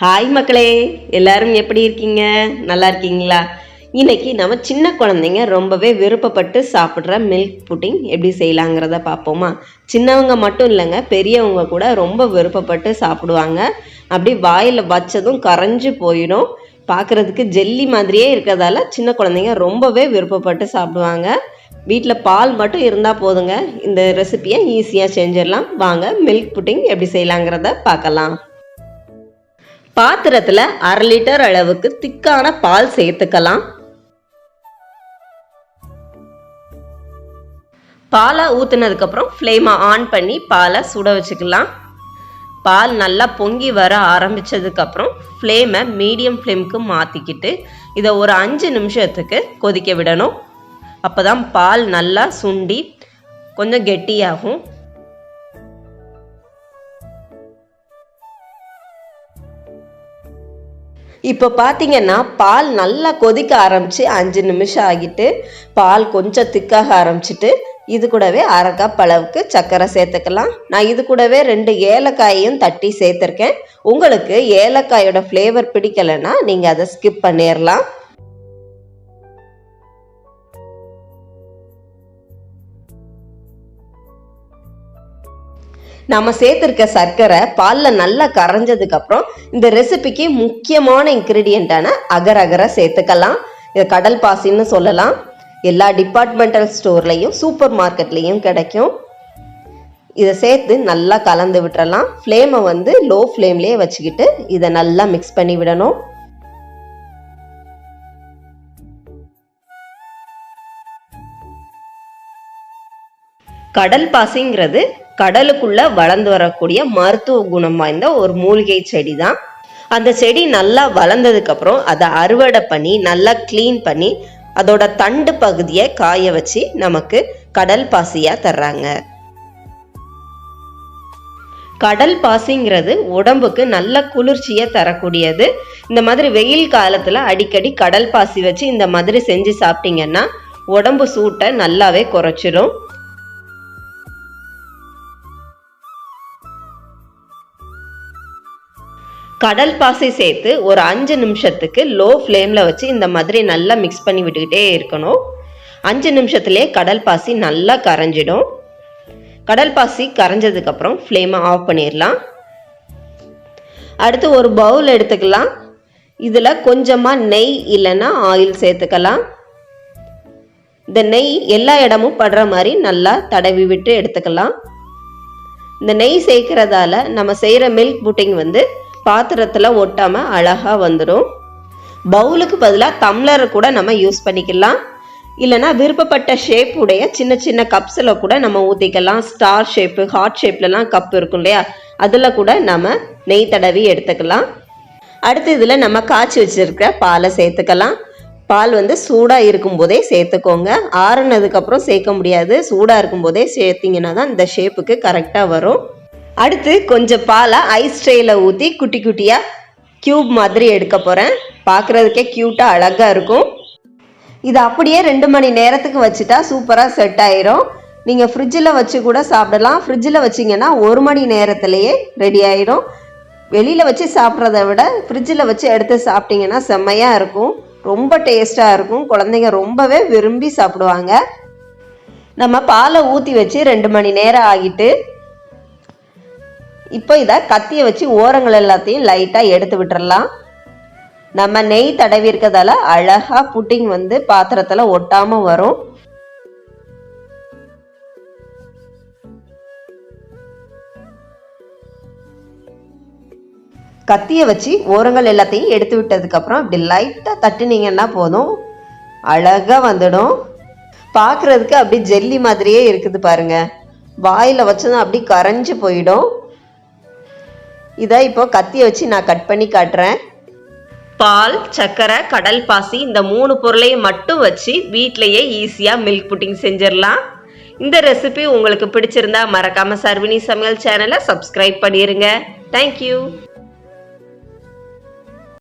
Hi மக்களே. எல்லாரும் எப்படி இருக்கீங்க? நல்லா இருக்கீங்களா? இன்னைக்கு நம்ம சின்ன குழந்தைங்க ரொம்பவே விருப்பப்பட்டு சாப்பிட்ற மில்க் புட்டிங் எப்படி செய்யலாங்கிறத பார்ப்போமா? சின்னவங்க மட்டும் இல்லைங்க பெரியவங்க கூட ரொம்ப விருப்பப்பட்டு சாப்பிடுவாங்க. அப்படி வாயில் வச்சதும் கரைஞ்சி போயிடும். பார்க்குறதுக்கு ஜெல்லி மாதிரியே இருக்கிறதால சின்ன குழந்தைங்க ரொம்பவே விருப்பப்பட்டு சாப்பிடுவாங்க. வீட்டில் பால் மட்டும் இருந்தால் போதுங்க. இந்த ரெசிபியை ஈஸியாக செஞ்சிடலாம். வாங்க மில்க் புட்டிங் எப்படி செய்யலாங்கிறத பார்க்கலாம். பாத்திரத்தில் அரை லிட்டர் அளவுக்கு திக்கான பால் சேர்த்துக்கலாம். பாலை ஊற்றுனதுக்கப்புறம் ஃப்ளேமை ஆன் பண்ணி பாலை சுட வச்சுக்கலாம். பால் நல்லா பொங்கி வர ஆரம்பித்ததுக்கப்புறம் ஃப்ளேமை மீடியம் ஃப்ளேமுக்கு மாற்றிக்கிட்டு இதை ஒரு அஞ்சு நிமிஷத்துக்கு கொதிக்க விடணும். அப்போ தான் பால் நல்லா சுண்டி கொஞ்சம் கெட்டியாகும். இப்போ பார்த்தீங்கன்னா பால் நல்லா கொதிக்க ஆரம்பித்து அஞ்சு நிமிஷம் ஆகிட்டு பால் கொஞ்சம் திக்காக ஆரம்பிச்சிட்டு இது கூடவே அரை கப் அளவுக்கு சர்க்கரை சேர்த்துக்கலாம். நான் இது கூடவே ரெண்டு ஏலக்காயையும் தட்டி சேர்த்துருக்கேன். உங்களுக்கு ஏலக்காயோட ஃப்ளேவர் பிடிக்கலைன்னா நீங்கள் அதை ஸ்கிப் பண்ணிடலாம் நம்ம சேர்த்துருக்க சர்க்கரை பாலில் நல்லா கரைஞ்சதுக்கப்புறம் இந்த ரெசிபிக்கு முக்கியமான இன்க்ரீடியண்ட்டான அகர் அகரை சேர்த்துக்கலாம். இது கடல் பாசின்னு சொல்லலாம். எல்லா டிபார்ட்மெண்டல் ஸ்டோர்லேயும் சூப்பர் மார்க்கெட்லேயும் கிடைக்கும். இதை சேர்த்து நல்லா கலந்து விட்டுறலாம். ஃப்ளேமை வந்து லோ ஃப்ளேம்லேயே வச்சுக்கிட்டு இதை நல்லா மிக்ஸ் பண்ணி விடணும். கடல் பாசிங்கிறது கடலுக்குள்ள வளர்ந்து வரக்கூடிய மருத்துவ குணம் வாய்ந்த ஒரு மூலிகை செடி தான் அந்த செடி நல்லா வளர்ந்ததுக்கு அப்புறம் அதை அறுவடை பண்ணி நல்லா க்ளீன் பண்ணி அதோட தண்டு பகுதியை காய வச்சு நமக்கு கடல் பாசியா தர்றாங்க. கடல் பாசிங்கிறது உடம்புக்கு நல்ல குளிர்ச்சியை தரக்கூடியது. இந்த மாதிரி வெயில் காலத்துல அடிக்கடி கடல் பாசி வச்சு இந்த மாதிரி செஞ்சு சாப்பிட்டீங்கன்னா உடம்பு சூட்டை நல்லாவே குறைச்சிடும் கடல் பாசி சேர்த்து ஒரு அஞ்சு நிமிஷத்துக்கு லோ ஃப்ளேமில் வச்சு இந்த மாதிரி நல்லா மிக்ஸ் பண்ணி விட்டுக்கிட்டே இருக்கணும். அஞ்சு நிமிஷத்துலேயே கடல் பாசி நல்லா கரைஞ்சிடும். கடல் பாசி கரைஞ்சதுக்கப்புறம் ஃப்ளேமை ஆஃப் பண்ணிடலாம். அடுத்து ஒரு பவுல் எடுத்துக்கலாம். இதில் கொஞ்சமாக நெய் இல்லைன்னா ஆயில் சேர்த்துக்கலாம். இந்த நெய் எல்லா இடமும் படுற மாதிரி நல்லா தடவி விட்டு எடுத்துக்கலாம். இந்த நெய் சேர்க்கறதால நம்ம செய்கிற மில்க் புட்டிங் வந்து பாத்திரத்தில் ஒட்டாமல் அழகாக வந்துடும் பவுலுக்கு பதிலாக தம்ளரை கூட நம்ம யூஸ் பண்ணிக்கலாம். இல்லைனா விருப்பப்பட்ட ஷேப் உடைய சின்ன சின்ன கப்ஸில் கூட நம்ம ஊற்றிக்கலாம் ஸ்டார் ஷேப்பு ஹார்ட் ஷேப்லலாம் கப் இருக்கும் இல்லையா? அதில் கூட நம்ம நெய் தடவி எடுத்துக்கலாம். அடுத்து இதில் நம்ம காய்ச்சி வச்சுருக்கிற பாலை சேர்த்துக்கலாம். பால் வந்து சூடாக இருக்கும்போதே சேர்த்துக்கோங்க. ஆறுனதுக்கப்புறம் சேர்க்க முடியாது. சூடாக இருக்கும்போதே சேர்த்திங்கன்னா தான் இந்த ஷேப்புக்கு கரெக்டாக வரும். அடுத்து கொஞ்சம் பாலை ஐஸ் ட்ரேயில் ஊற்றி குட்டி குட்டியாக க்யூப் மாதிரி எடுக்க போகிறேன் பார்க்குறதுக்கே க்யூட்டாக அழகாக இருக்கும். இது அப்படியே ரெண்டு மணி நேரத்துக்கு வச்சுட்டா சூப்பராக செட் ஆயிரும். நீங்கள் ஃப்ரிட்ஜில் வச்சு கூட சாப்பிடலாம். ஃப்ரிட்ஜில் வச்சிங்கன்னா ஒரு மணி நேரத்துலையே ரெடி ஆயிரும். வெளியில் வச்சு சாப்பிட்றத விட ஃப்ரிட்ஜில் வச்சு எடுத்து சாப்பிட்டிங்கன்னா செம்மையாக இருக்கும். ரொம்ப டேஸ்ட்டாக இருக்கும். குழந்தைங்க ரொம்பவே விரும்பி சாப்பிடுவாங்க. நம்ம பாலை ஊற்றி வச்சு ரெண்டு மணி நேரம் ஆகிட்டு இப்போ இதை கத்தியை வச்சு ஓரங்கள் எல்லாத்தையும் லைட்டாக எடுத்து விட்டுறலாம். நம்ம நெய் தடவி இருக்கிறதால அழகாக புட்டிங் வந்து பாத்திரத்தில் ஒட்டாமல் வரும். கத்தியை வச்சு ஓரங்கள் எல்லாத்தையும் எடுத்து விட்டதுக்கப்புறம் இப்படி லைட்டாக தட்டுனீங்கன்னா போதும். அழகாக வந்துடும். பார்க்குறதுக்கு அப்படி ஜெல்லி மாதிரியே இருக்குது பாருங்கள் வாயில் வச்சதும் அப்படி கரைஞ்சு போயிடும். இதை இப்போ கத்தியை வச்சு நான் கட் பண்ணி காட்டுறேன். பால் சர்க்கரை கடல் பாசி இந்த மூணு பொருளையும் மட்டும் வச்சு வீட்டிலையே ஈஸியாக மில்க் புட்டிங் செஞ்சிடலாம். இந்த ரெசிபி உங்களுக்கு பிடிச்சிருந்தா மறக்காமல் சர்வினி சமையல் சேனலை சப்ஸ்கிரைப் பண்ணிடுங்க தேங்க்யூ